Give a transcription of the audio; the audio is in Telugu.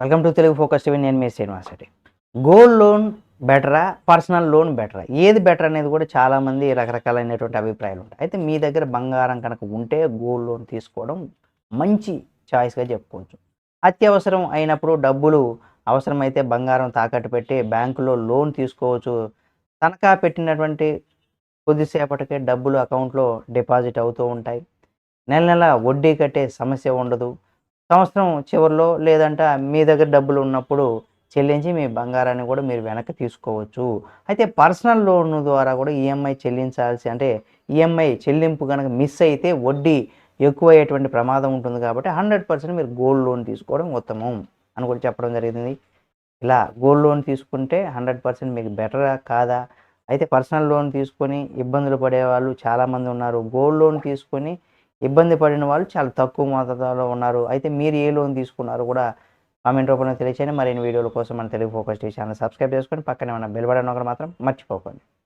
Welcome to Telugu focus TV. నేను మీ శ్రీనివాస్ రెడ్డి. గోల్డ్ లోన్ బెటరా పర్సనల్ లోన్ బెటరా? ఏది బెటర్ అనేది కూడా చాలామంది రకరకాలైనటువంటి అభిప్రాయాలు ఉంటాయి. అయితే మీ దగ్గర బంగారం కనుక ఉంటే గోల్డ్ లోన్ తీసుకోవడం మంచి చాయిస్గా చెప్పుకోవచ్చు. అత్యవసరం అయినప్పుడు డబ్బులు అవసరమైతే బంగారం తాకట్టు పెట్టి బ్యాంకులో లోన్ తీసుకోవచ్చు. తనఖా పెట్టినటువంటి కొద్దిసేపటికే డబ్బులు అకౌంట్లో డిపాజిట్ అవుతూ ఉంటాయి. నెల నెల వడ్డీ కట్టే సమస్య ఉండదు. సంవత్సరం చివరిలో లేదంటే మీ దగ్గర డబ్బులు ఉన్నప్పుడు చెల్లించి మీ బంగారాన్ని కూడా మీరు వెనక్కి తీసుకోవచ్చు. అయితే పర్సనల్ లోన్ ద్వారా కూడా ఈఎంఐ చెల్లించాల్సి అంటే ఈఎంఐ చెల్లింపు కనుక మిస్ అయితే వడ్డీ ఎక్కువ అయ్యేటువంటి ప్రమాదం ఉంటుంది కాబట్టి హండ్రెడ్ పర్సెంట్ మీరు గోల్డ్ లోన్ తీసుకోవడం ఉత్తమం అని కూడా చెప్పడం జరిగింది. ఇలా గోల్డ్ లోన్ తీసుకుంటే హండ్రెడ్ పర్సెంట్ మీకు బెటరా కాదా? అయితే పర్సనల్ లోన్ తీసుకొని ఇబ్బందులు పడే వాళ్ళు చాలామంది ఉన్నారు. గోల్డ్ లోన్ తీసుకొని ఇబ్బంది పడిన వాళ్ళు చాలా తక్కువ మోతాదులో ఉన్నారు. అయితే మీరు ఏ లోన్ తీసుకున్నారు కూడా కామెంట్ రూపంలో తెలియచేయండి. మరిన్ని వీడియోల కోసం మన Telugu focus TV channel subscribe చేసుకొని పక్కనే ఉన్న బెల్ బటన్ ఒకటి మాత్రం మర్చిపోకండి.